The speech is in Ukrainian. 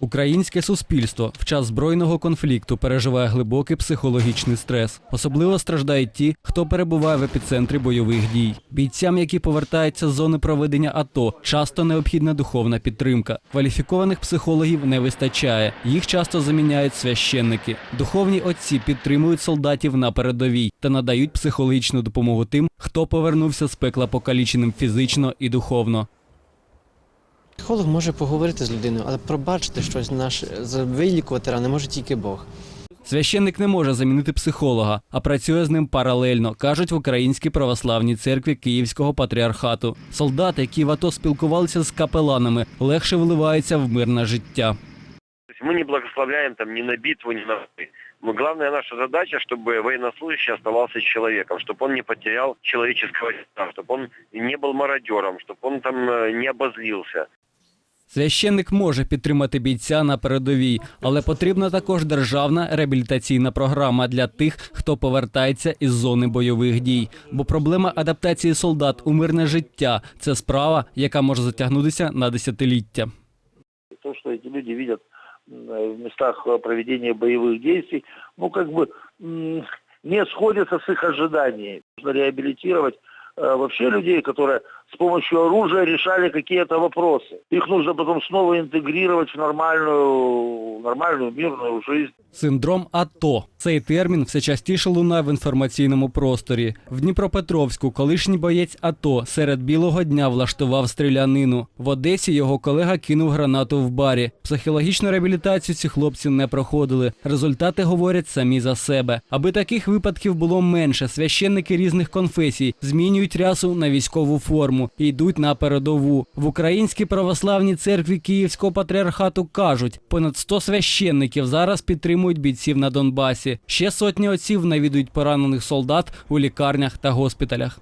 Українське суспільство в час збройного конфлікту переживає глибокий психологічний стрес. Особливо страждають ті, хто перебуває в епіцентрі бойових дій. Бійцям, які повертаються з зони проведення АТО, часто необхідна духовна підтримка. Кваліфікованих психологів не вистачає. Їх часто заміняють священники. Духовні отці підтримують солдатів на передовій та надають психологічну допомогу тим, хто повернувся з пекла покаліченим фізично і духовно. Психолог може поговорити з людиною, але пробачити щось наш вилікувати рани може тільки Бог. Священник не може замінити психолога, а працює з ним паралельно, кажуть в Українській православній церкві Київського патріархату. Солдати, які в АТО спілкувалися з капеланами, легше вливаються в мирне життя. То есть мы не благословляем там ни на битву, ни на войны. Но главная наша задача, чтобы военнослужащий оставался человеком, чтобы он не потерял человеческого лица, чтобы он не был мародером, чтобы он там э, не обозлился. Священник може підтримати бійця на передовій, але потрібна також державна реабілітаційна програма для тих, хто повертається із зони бойових дій. Бо проблема адаптації солдат у мирне життя це справа, яка може затягнутися на десятиліття. то, что эти люди видят м, в местах э, проведения боевых действий, ну, как бы м, не сходится с их ожиданиями. Нужно реабилитировать э, вообще людей, которые с помощью оружия решали какие-то вопросы. Их нужно потом снова интегрировать в нормальную, нормальную мирную жизнь. Синдром АТО. Цей термін все частіше лунає в інформаційному просторі. В Дніпропетровську колишній боєць АТО серед білого дня влаштував стрілянину. В Одесі його колега кинув гранату в барі. Психологічну реабілітацію ці хлопці не проходили. Результати говорять самі за себе. Аби таких випадків було менше, священники різних конфесій змінюють рясу на військову форму і йдуть на передову. В Українській православній церкві Київського патріархату кажуть, понад 100 священників зараз підтримують бійців на Донбасі. Ще сотні отців навідують поранених солдат у лікарнях та госпіталях.